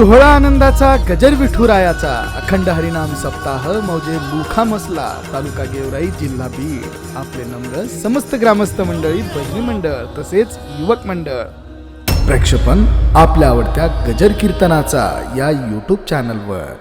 सोहळा आनंदाचा गजर विठुरायाचा अखंड हरिनाम सप्ताह मौजे लुखा मसला. तालुका गेवराई जिल्हा बीड. आपले नम्र समस्त ग्रामस्थ मंडळी भजनी मंडळ तसेच युवक मंडळ. प्रेक्षपण आपल्या आवडत्या गजर कीर्तनाचा या युट्यूब चॅनलवर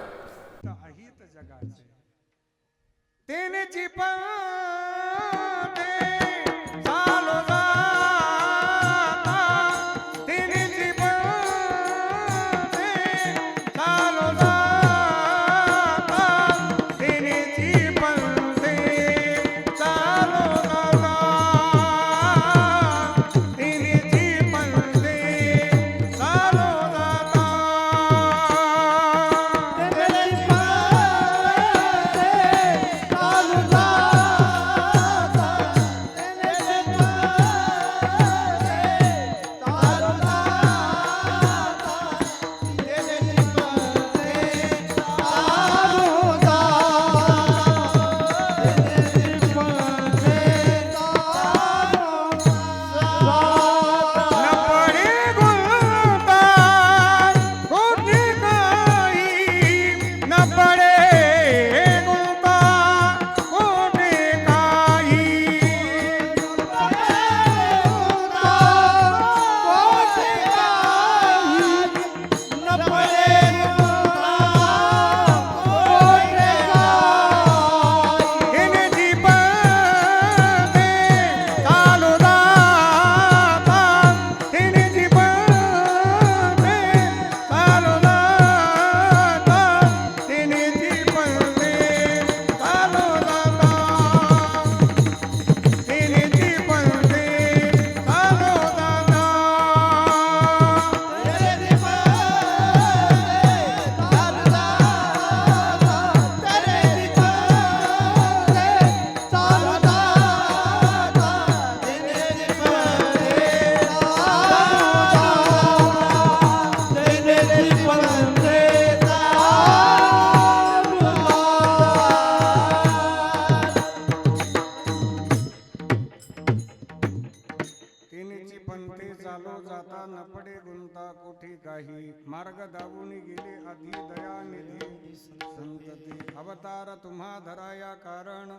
धराया कारण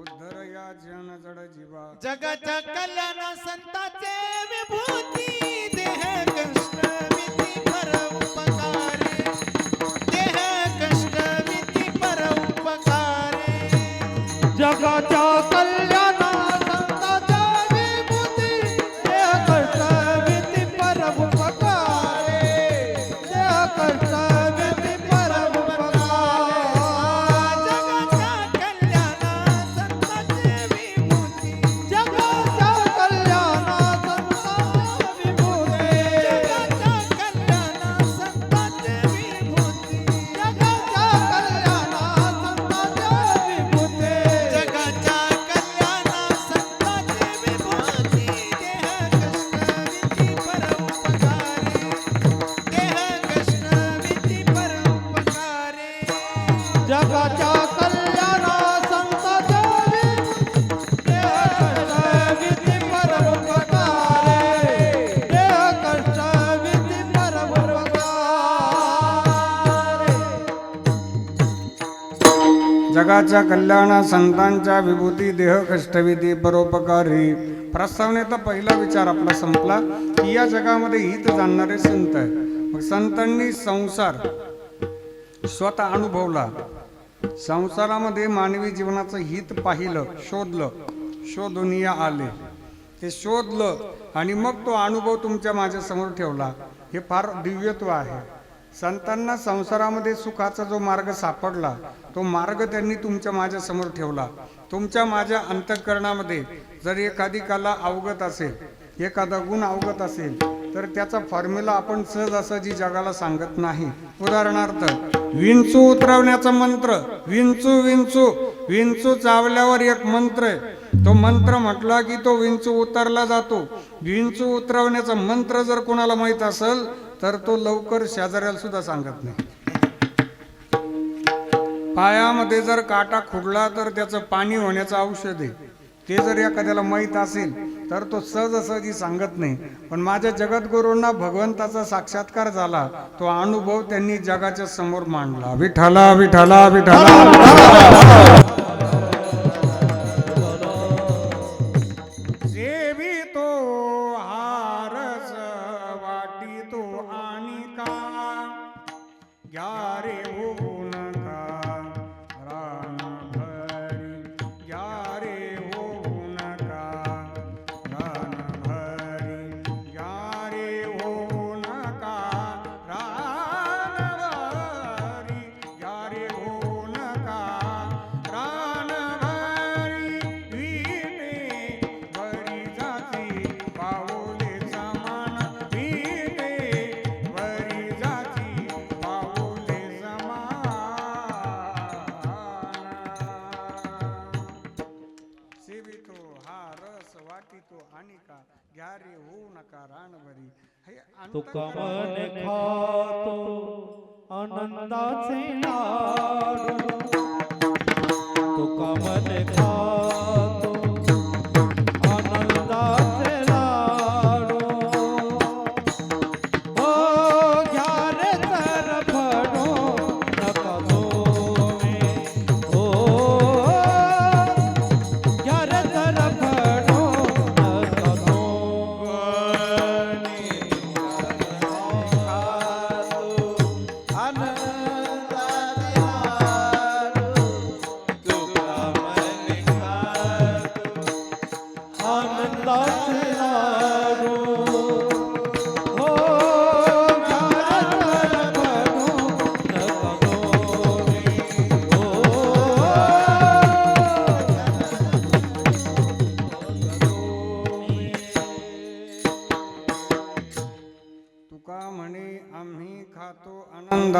उद्धर या जन जड जीवा. जगाच्या जगाच्या कल्याणा संतांच्या विभूती देह कष्टविधी परोपकारी. प्रस्तावनेचा पहिला विचार आपला संपला की या जगामध्ये हित जाणणारे संत आहे मग संतांनी संसार स्वतः अनुभवला. संसारामध्ये मानवी जीवनाचं हित पाहिलं शोधलं शोधून या आले. ते शोधलं आणि मग तो अनुभव तुमच्या माझ्यासमोर ठेवला. हे फार दिव्यत्व आहे. संतांना संसारामध्ये सुखाचा जो मार्ग सापडला तो मार्ग त्यांनी तुमच्या माझ्यासमोर ठेवला. तुमच्या माझ्या अंतःकरणामध्ये जर एखादी कला अवगत असेल एखादा गुण अवगत असेल तर त्याचा फॉर्म्युला आपण सहज असहजी जगाला सांगत नाही. उदाहरणार्थ विंचू उतरवण्याचा मंत्र विंचू विंचू विंचू चावल्यावर एक मंत्र आहे. तो मंत्र म्हटला की तो विंचू उतरला जातो. विंचू उतरवण्याचा मंत्र जर कोणाला माहीत असेल तर तो लवकर शेजाऱ्याला सुद्धा सांगत नाही. पायामध्ये जर काटा खुडला तर त्याचं पाणी होण्याचं औषध आहे. ते जर एखाद्याला माहीत असेल तर तो सहजसहजी सांगत नाही. पण माझ्या जगद्गुरूंना भगवंताचा साक्षात्कार झाला तो अनुभव त्यांनी जगाच्या समोर मांडला. विठाला विठाला विठाला तुका मन खातो आनंदाचे लाडू तुका मन खातो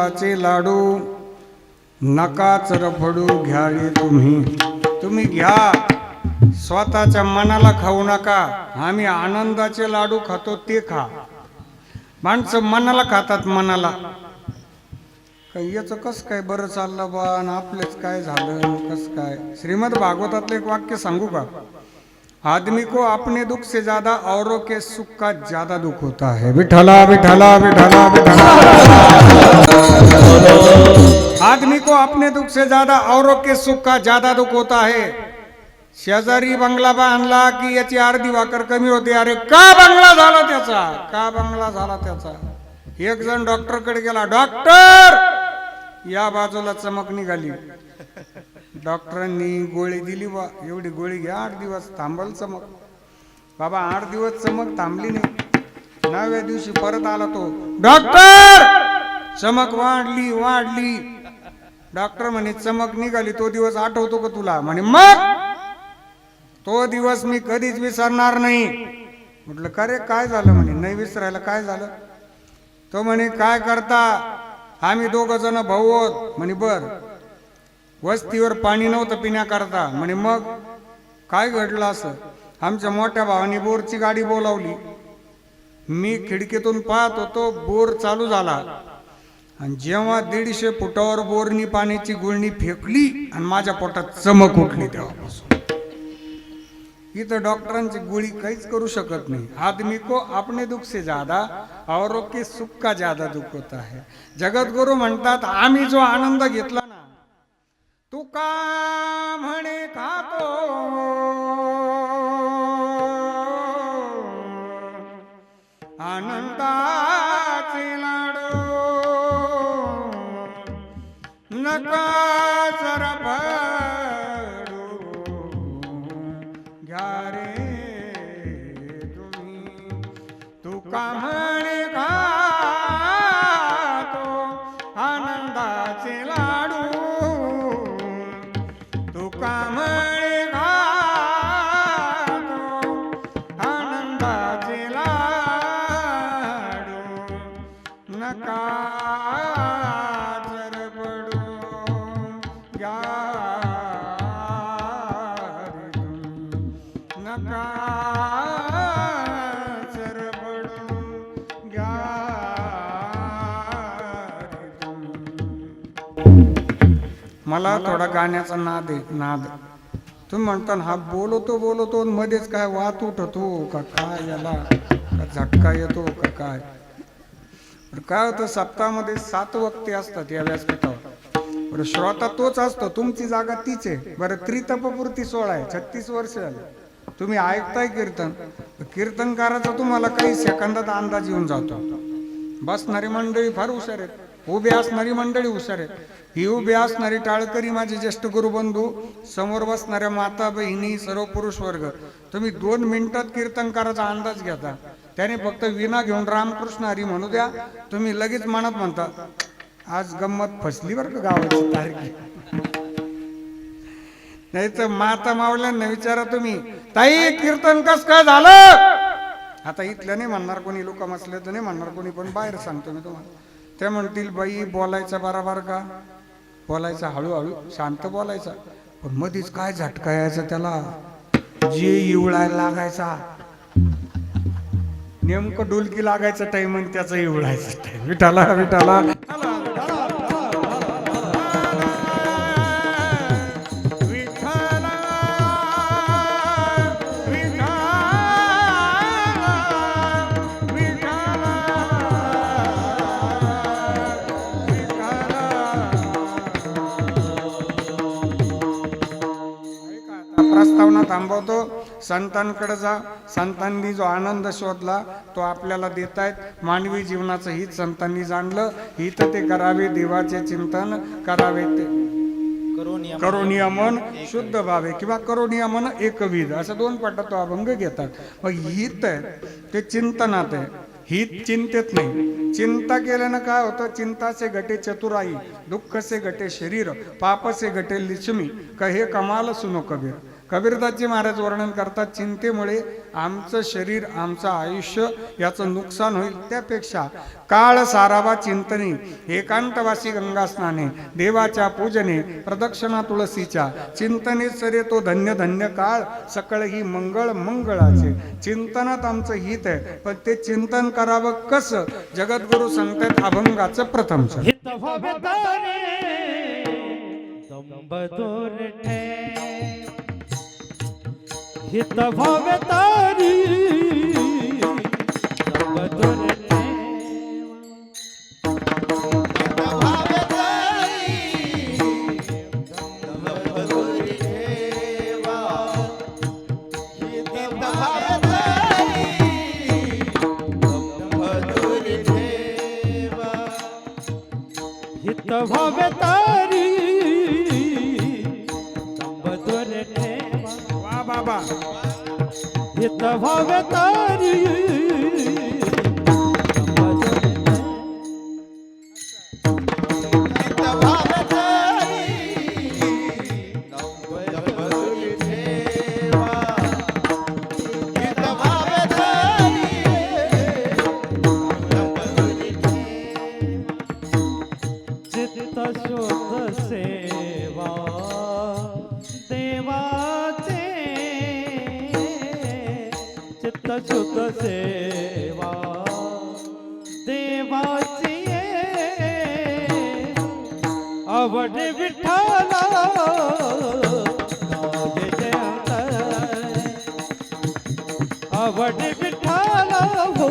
आनंदाचे लाडू नकाच रफडू घ्यावे तुम्ही. तुम्ही घ्या. स्वतःच्या मनाला खाऊ नका. आम्ही आनंदाचे लाडू खातो ते खा. माणसं मनाला खातात मनाला. याचं कस काय बरं चाललं बा? आपलंच आपलेच काय झालं? कस काय? श्रीमद भागवतातलं एक वाक्य सांगू का? आदमी को अपने दुख से ज्यादा औरों के सुख का ज्यादा दुख होता है। बिठला बिठला बिठला बिठला आदमी को अपने दुख से ज्यादा औरों के सुख का ज्यादा दुख होता है। शेजारी बंगला बांधला की याची अर्धी वाकर कमी होते अरे का बंगला झाला त्याचा? का बंगला झाला त्याचा? एक जण डॉक्टरकडे गेला डॉक्टर या बाजूला चमक निघाली. डॉक्टरांनी गोळी दिली बा. एवढी गोळी घ्या आठ दिवस थांबल चमक. बाबा आठ दिवस चमक थांबली नाही. नवव्या दिवशी परत आला तो. डॉक्टर! चमक वाढली वाढली. डॉक्टर म्हणे चमक निघाली तो दिवस आठवतो का तुला? म्हणे मग? तो दिवस मी कधीच विसरणार नाही. म्हटलं का रे? काय झालं? म्हणे नाही विसरायला काय झालं? तो म्हणे काय करता? आम्ही दोघ जण भाऊ आहोत. म्हणे बर. वस्तीवर पाणी नव्हतं पिण्याकरता. म्हणे मग काय घडलं असं? आमच्या मोठ्या भावाने बोरची गाडी बोलावली. मी खिडकीतून पाहत होतो बोर चालू झाला. आणि जेव्हा दीडशे फुटावर बोरनी पाण्याची गुळणी फेकली आणि माझ्या पोटात चमक उठली तेव्हापासून. इथं डॉक्टरांची गोळी काहीच करू शकत नाही. आदमी को आपने दुख से ज्यादा औरों के सुख का ज्यादा दुख होता है जगद्गुरु म्हणतात आम्ही जो आनंद घेतला ना मला थोडा गाण्याचा नाद आहे नाद. तुम्ही म्हणता हा बोलतो बोलतो मध्येच काय वात उठतो का काय याला? का झटका येतो का काय? पण काय होतं सप्ताहामध्ये सात वक्ते असतात या व्यासपीठावर. बरं श्रोता तोच असतो तुमची जागा तीच आहे. बरं त्रितपपूर्ती सोळा आहे छत्तीस वर्ष झाले. तुम्ही ऐकताय कीर्तन. कीर्तनकाराचा तुम्हाला काही सेकंदात अंदाज येऊन जातो. बसणारी मंडळी फार हुशार आहेत. उभी असणारी मंडळी हुशार आहेत. ही उभी असणारी टाळकरी माझे ज्येष्ठ गुरुबंधू समोर बसणाऱ्या माता बहिणी सर्व पुरुष वर्ग. तुम्ही दोन मिनिटात कीर्तनकाराचा अंदाज घेता. त्याने फक्त विना घेऊन रामकृष्ण हरी म्हणू द्या. तुम्ही लगेच म्हणत म्हणता आज गंमत फसली बरं का गावाची तारखी? नाही तर माता मावल्यांना विचारा तुम्ही ताई कीर्तन कस काय झालं? आता इथलं नाही म्हणणार कोणी लोक मसले तर नाही म्हणणार कोणी पण बाहेर सांगतो मी तुम्हाला. ते म्हणतील बाई बोलायचा बराबर का? बोलायचा हळूहळू शांत बोलायचा. पण मधीच काय झटका यायचा त्याला? जे इवळायला लागायचा. नेमकं डुलकी लागायचं टाइम आणि त्याचं इवळायचं टाइम विठाला विठाला. प्रस्तावना थांबवतो. संतांकडे जा. संतांनी जो आनंद शोधला तो आपल्याला देत आहेत मानवी जीवनाचं हित संतांनी जाणलं. हित ते करावे देवाचे चिंतन करावे ते. करो मन शुद्ध भावे किंवा करो मन एकविध. असं दोन पटात तो अभंग घेतात. मग हित आहे ते चिंतनात आहे. हित चिंतेत नाही. चिंता केल्यानं काय होतं? चिंताचे गटे चतुराई दुःख से गटे शरीर पाप से गटे लिचमी क हे कमाल सुनो कबीर. कबीरदासजी महाराज वर्णन करतात चिंतेमुळे आमचं शरीर आमचं आयुष्य याचं नुकसान होईल त्यापेक्षा काळ सारावा चिंतने एकांतवासी गंगा स्नाने देवाच्या पूजने प्रदक्षिणा तुळसीच्या चिंतने सरे तो धन्य धन्य काळ सकळ ही मंगळ मंगळाचे. चिंतनात आमचं हित आहे पण ते चिंतन करावं कसं? जगद्गुरु सांगतात अभंगाचं प्रथम चरण. ठे हित भावे तारी दंबदूर हित व्हावे बाबा हित व्हावे तारी ਵਡ ਵਿਠਾਲਾ ਨਾਮ ਜੈ ਅੰਤਰ ਅਵਡ ਵਿਠਾਲਾ ਹੋ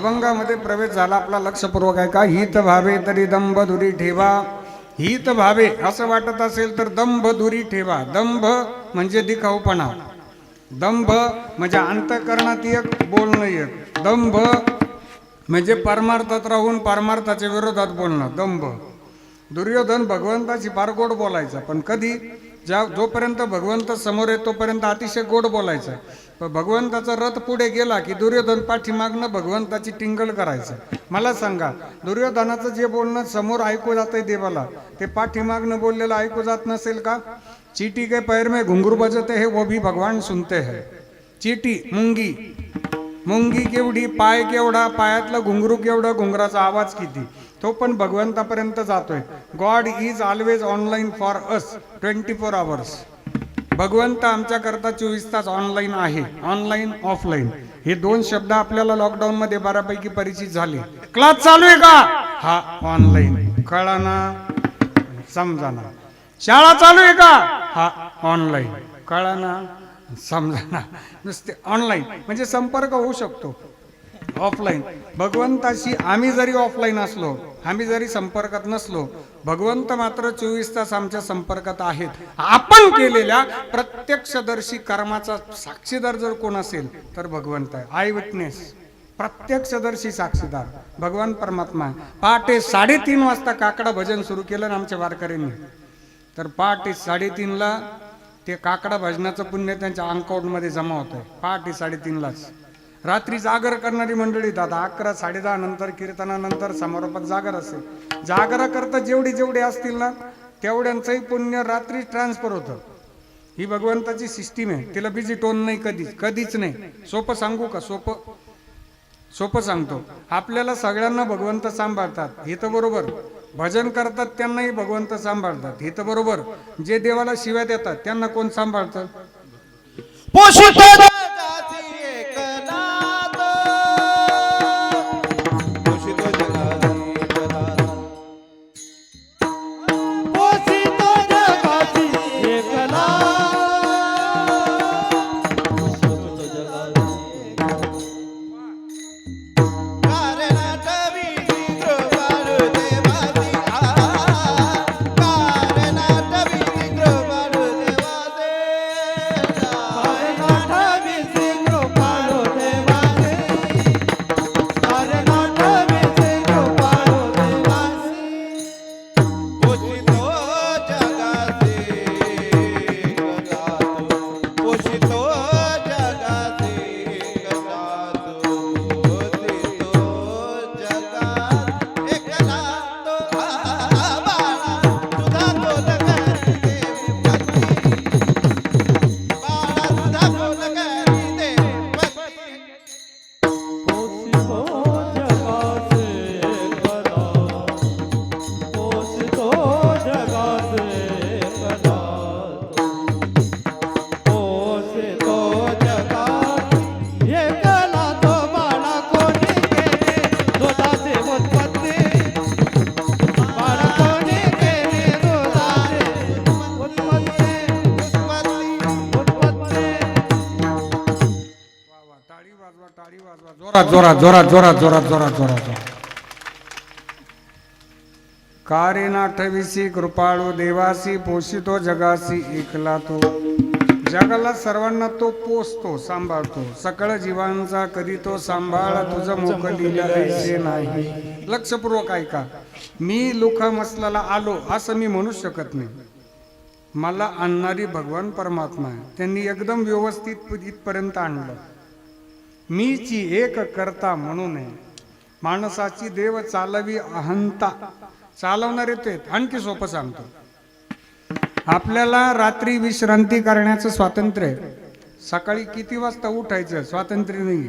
अभंगामध्ये प्रवेश झाला आपला लक्षपूर्वक आहे का हित भावे तरी दंभ दुरी ठेवा. हित भावे असं वाटत असेल तर दंभ दुरी ठेवा. दंभ म्हणजे दिखाऊपणा. दंभ म्हणजे अंतकरणात एक बोलणं एक. दंभ म्हणजे परमार्थात राहून परमार्थाच्या विरोधात बोलणं. दंभ. दुर्योधन भगवंताची फार गोड बोलायचा पण कधी? ज्या जोपर्यंत भगवंत समोर आहे तोपर्यंत अतिशय गोड बोलायचं. पण भगवंताचा रथ पुढे गेला की दुर्योधन पाठीमागनं भगवंताची टिंगल करायचं. मला सांगा दुर्योधनाचं जे बोलणं समोर ऐकू जातंय देवाला ते पाठीमागनं बोललेलं ऐकू जात नसेल का? चीटी के पैर में घुंगरू बजते है वो भी भगवान सुनते है. चीटी मुंगी. मुंगी केवढी पाय केवढा पायातलं घुंगरू केवढं घुंगराचा आवाज किती? तो पण भगवंतापर्यंत जातोय. God is always online for us twenty four hours भगवंत आमच्याकरता चोवीस तास ऑनलाईन आहे. ऑनलाईन ऑफलाईन हे दोन शब्द आपल्याला लॉकडाऊन मध्ये बऱ्यापैकी परिचित झाले. क्लास चालू आहे का? हा ऑनलाईन कळा ना? समजा ना. शाळा चालू आहे का? हा ऑनलाईन कळा ना? समजा ना. नुसते ऑनलाईन म्हणजे संपर्क होऊ शकतो. ऑफलाईन भगवंताशी आम्ही जरी ऑफलाईन असलो आम्ही जरी संपर्कात नसलो भगवंत मात्र चोवीस तास आमच्या संपर्कात आहेत. आपण केलेल्या प्रत्यक्षदर्शी कर्माचा साक्षीदार जर कोण असेल तर भगवंत आहे. आय विटनेस प्रत्यक्षदर्शी साक्षीदार. भगवान परमात्मा आहे. पहाटे साडेतीन वाजता काकडा भजन सुरू केलं ना आमच्या वारकऱ्यांनी. तर पहाटे साडेतीनला ते काकडा भजनाचं पुण्य त्यांच्या अकाउंटमध्ये जमा होतं. पहाटे साडेतीनलाच. रात्री जागर करणारी मंडळी दादा अकरा साडेदहा नंतर कीर्तनानंतर समारोपात जागर असेल. जागरा करता जेवढी जेवढी असतील ना तेवढ्यांचंही पुण्य रात्री ट्रान्सफर होतं. ही भगवंताची सिस्टीम आहे. तिला बिझी टोन नाही कधीच कधीच नाही. सोपं सांगू का? सोपं सोपं सांगतो. आपल्याला सगळ्यांना भगवंत सांभाळतात. हे तर बरोबर. भजन करतात त्यांनाही भगवंत सांभाळतात. हे तर बरोबर. जे देवाला शिव्या देतात त्यांना कोण सांभाळतं? जोरात जोरात जोरात जोरात जोरात जोरात जोरात. कारिना कृपाळू देवासी पोषितो जगासी एकला तो. जगाला सर्वांना तो पोसतो सांभाळतो. सकळ जीवांचा करीतो सांभाळ तुझं मोक ऐसे नाही. लक्षपूर्वक ऐका. मी लुख मसलाला आलो असं मी म्हणू शकत नाही. मला आणणारी भगवान परमात्मा आहे. त्यांनी एकदम व्यवस्थित इथपर्यंत आणलं. मीची एक करता म्हणू नये माणसाची देव चालवी अहंता. चालवणारे ते आणखी सोपं सांगतो. आपल्याला रात्री विश्रांती करण्याचं स्वातंत्र्य आहे. सकाळी किती वाजता उठायचं? स्वातंत्र्य नाही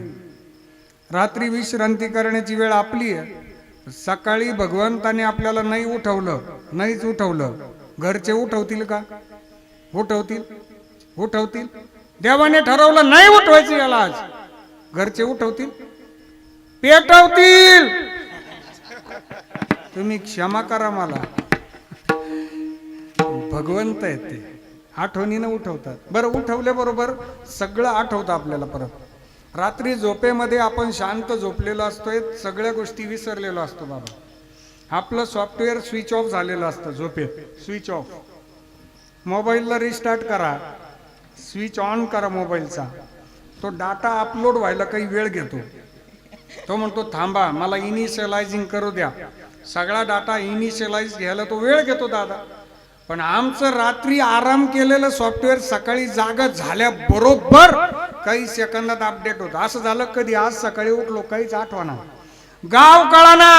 रात्री विश्रांती करण्याची वेळ आपली आहे. सकाळी भगवंताने आपल्याला नाही उठवलं. नाहीच उठवलं. घरचे उठवतील का? उठवतील. उठवतील. देवाने ठरवलं नाही उठवायचं याला आज. घरचे उठवतील? पेटवतील! तुम्ही क्षमा करा मला. भगवंत आहेत ते. आठवणीनं उठवतात. बरं उठवल्याबरोबर सगळं आठवतं आपल्याला परत. रात्री झोपेमध्ये आपण शांत झोपलेलो असतोय सगळ्या गोष्टी विसरलेलो असतो बाबा. आपलं सॉफ्टवेअर स्विच ऑफ झालेलं असतं झोपेत. Switch off. मोबाईलला रिस्टार्ट करा. स्विच ऑन करा मोबाईलचा. तो डाटा अपलोड व्हायला काही वेळ घेतो. तो म्हणतो थांबा मला इनिशियलायझिंग करू द्या. सगळा डाटा इनिशियलाइज घ्यायला तो वेळ घेतो दादा. पण आमचं रात्री आराम केलेलं सॉफ्टवेअर सकाळी जागा झाल्याबरोबर काही सेकंदात अपडेट होतं. असं झालं कधी? आज सकाळी उठलो काहीच आठवणा गाव कळाना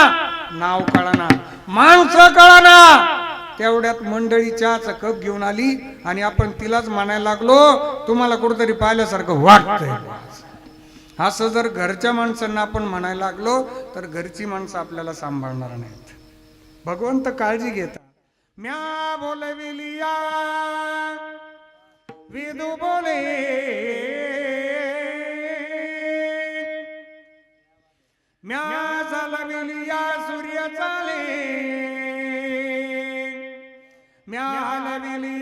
नाव कळाना. माणसं कळाना. तेवढ्यात मंडळी चहाचा कप घेऊन आली आणि आपण तिलाच म्हणायला लागलो तुम्हाला कुठंतरी पाहिल्यासारखं वाटतंय. असं जर घरच्या माणसांना आपण म्हणायला लागलो तर घरची माणसं आपल्याला सांभाळणार नाहीत. भगवंत काळजी घेता. म्या बोलविलिया विदू बोले. म्या चालविलिया सूर्याचा. चाले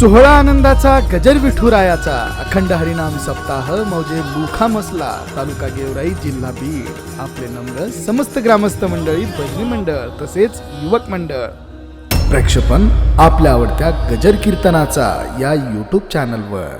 सोहळा आनंदाचा गजर विठुरायाचा. अखंड हरिनाम सप्ताह मौजे लुखामसला तालुका गेवराई जिल्हा बीड. आपले नम्र समस्त ग्रामस्थ मंडळी भजनी मंडळ तसेच युवक मंडळ. प्रेक्षपण आपल्या आवडत्या गजर कीर्तनाचा या यूट्यूब चॅनलवर